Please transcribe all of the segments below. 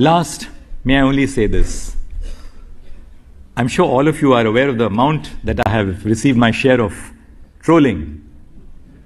Last, may I only say this. I'm sure all of you are aware of the amount that I have received my share of trolling.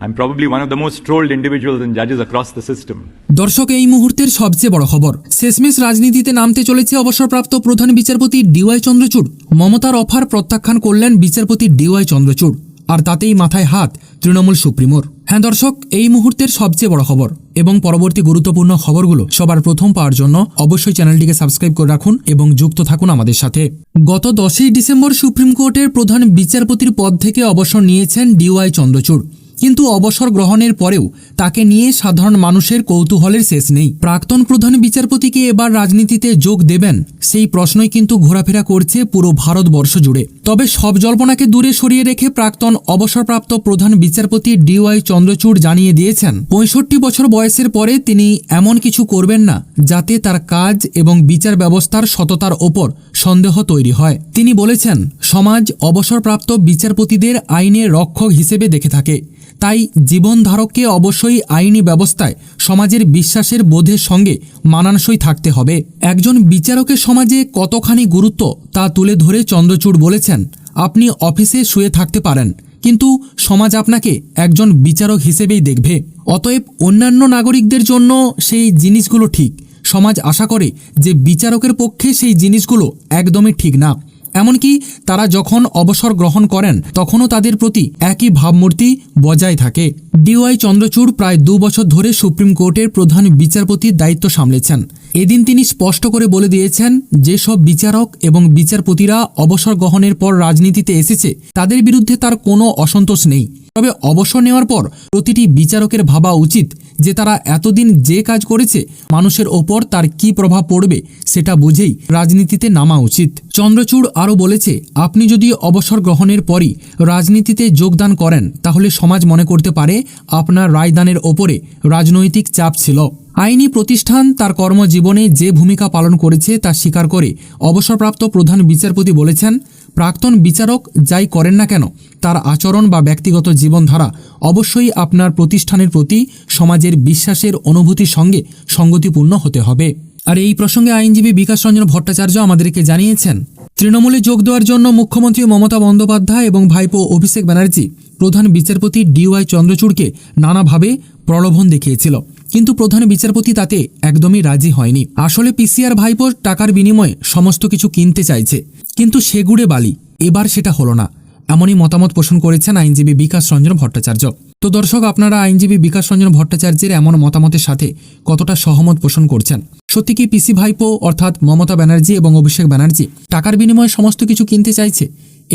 I'm probably one of the most trolled individuals and judges across the system. দর্শক এই মুহূর্তের সবচেয়ে বড় খবর শেষমেশ রাজনীতিতে নামতে চলেছে অবসরপ্রাপ্ত প্রধান বিচারপতি ডিওয়াই চন্দ্রচূড় মমতার অফার প্রত্যাখ্যান করলেন বিচারপতি ডিওয়াই চন্দ্রচূড় আর তাতেই মাথায় হাত তৃণমূল সুপ্রিমোর হ্যাঁ দর্শক এই মুহূর্তের সবচেয়ে বড় খবর এবং পরবর্তী গুরুত্বপূর্ণ খবরগুলো সবার প্রথম পাওয়ার জন্য অবশ্যই চ্যানেলটিকে সাবস্ক্রাইব করে রাখুন এবং যুক্ত থাকুন আমাদের সাথে। গত দশই ডিসেম্বর সুপ্রিম কোর্টের প্রধান বিচারপতির পদ থেকে অবসর নিয়েছেন ডিওয়াই চন্দ্রচূড়। কিন্তু অবসর গ্রহণের পরেও তাকে নিয়ে সাধারণ মানুষের কৌতূহলের শেষ নেই। প্রাক্তন প্রধান বিচারপতিকে এবার রাজনীতিতে যোগ দেবেন, সেই প্রশ্নই কিন্তু ঘোরাফেরা করছে পুরো ভারতবর্ষ জুড়ে। তবে সব জল্পনাকে দূরে সরিয়ে রেখে প্রাক্তন অবসরপ্রাপ্ত প্রধান বিচারপতি ডিওয়াই চন্দ্রচূড় জানিয়ে দিয়েছেন, পঁয়ষট্টি বছর বয়সের পরে তিনি এমন কিছু করবেন না, যাতে তার কাজ এবং বিচার ব্যবস্থার সততার ওপর সন্দেহ তৈরি হয়। তিনি বলেছেন, সমাজ অবসরপ্রাপ্ত বিচারপতিদের আইনের রক্ষক হিসেবে দেখে থাকে। তাই জীবনধারককে অবশ্যই আইনি ব্যবস্থায় সমাজের বিশ্বাসের বোধের সঙ্গে মানানসই থাকতে হবে। একজন বিচারকের সমাজে কতখানি গুরুত্ব তা তুলে ধরে চন্দ্রচূড় বলেছেন আপনি অফিসে শুয়ে থাকতে পারেন, কিন্তু সমাজ আপনাকে একজন বিচারক হিসেবেই দেখবে। অতএব অন্যান্য নাগরিকদের জন্য সেই জিনিসগুলো ঠিক। সমাজ আশা করে যে বিচারকের পক্ষে সেই জিনিসগুলো একদমই ঠিক না। এমনকি তারা যখন অবসর গ্রহণ করেন, তখনও তাদের প্রতি একই ভাবমূর্তি বজায় থাকে। ডিওয়াই চন্দ্রচূড় প্রায় দু বছর ধরে সুপ্রিম কোর্টের প্রধান বিচারপতির দায়িত্ব সামলেছেন। এদিন তিনি স্পষ্ট করে বলে দিয়েছেন, যেসব বিচারক এবং বিচারপতিরা অবসর গ্রহণের পর রাজনীতিতে এসেছে, তাদের বিরুদ্ধে তার কোনো অসন্তোষ নেই। তবে অবসর নেওয়ার পর প্রতিটি বিচারকের ভাবা উচিত যে তারা এতদিন যে কাজ করেছে, মানুষের ওপর তার কি প্রভাব পড়বে সেটা বুঝেই রাজনীতিতে নামা উচিত। চন্দ্রচূড় আরও বলেছে, আপনি যদি অবসর গ্রহণের পরই রাজনীতিতে যোগদান করেন, তাহলে সমাজ মনে করতে পারে আপনার রায়দানের ওপরে রাজনৈতিক চাপ ছিল। আইনি প্রতিষ্ঠান তার কর্মজীবনে যে ভূমিকা পালন করেছে তা স্বীকার করে অবসরপ্রাপ্ত প্রধান বিচারপতি বলেছেন প্রাক্তন বিচারক যাই করেন না কেন, তার আচরণ বা ব্যক্তিগত জীবনধারা অবশ্যই আপনার প্রতিষ্ঠানের প্রতি সমাজের বিশ্বাসের অনুভূতির সঙ্গে সঙ্গতিপূর্ণ হতে হবে। আর এই প্রসঙ্গে আইনজীবী বিকাশ রঞ্জন ভট্টাচার্য আমাদেরকে জানিয়েছেন, তৃণমূলে যোগ দেওয়ার জন্য মুখ্যমন্ত্রী মমতা বন্দ্যোপাধ্যায় এবং ভাইপো অভিষেক ব্যানার্জি প্রধান বিচারপতি ডিওয়াই চন্দ্রচূড়কে নানাভাবে প্রলোভন দেখিয়েছিল। কিন্তু প্রধান বিচারপতি তাতে একদমই রাজি হয়নি। আসলে পিসিআর ভাইপো টাকার বিনিময়ে সমস্ত কিছু কিনতে চাইছে, কিন্তু সেগুড়ে বালি। এবার সেটা হলো না। এমনই মতামত পোষণ করেছেন আইনজীবী বিকাশ রঞ্জন ভট্টাচার্য। তো দর্শক, আপনারা আইনজীবী বিকাশ রঞ্জন ভট্টাচার্যের এমন মতামতের সাথে কতটা সহমত পোষণ করছেন? সত্যি কি পিসি ভাইপো, অর্থাৎ মমতা ব্যানার্জি এবং অভিষেক ব্যানার্জি, টাকার বিনিময়ে সমস্ত কিছু কিনতে চাইছে?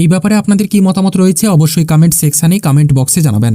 এই ব্যাপারে আপনাদের কি মতামত রয়েছে অবশ্যই কমেন্ট সেকশানে, কমেন্ট বক্সে জানাবেন।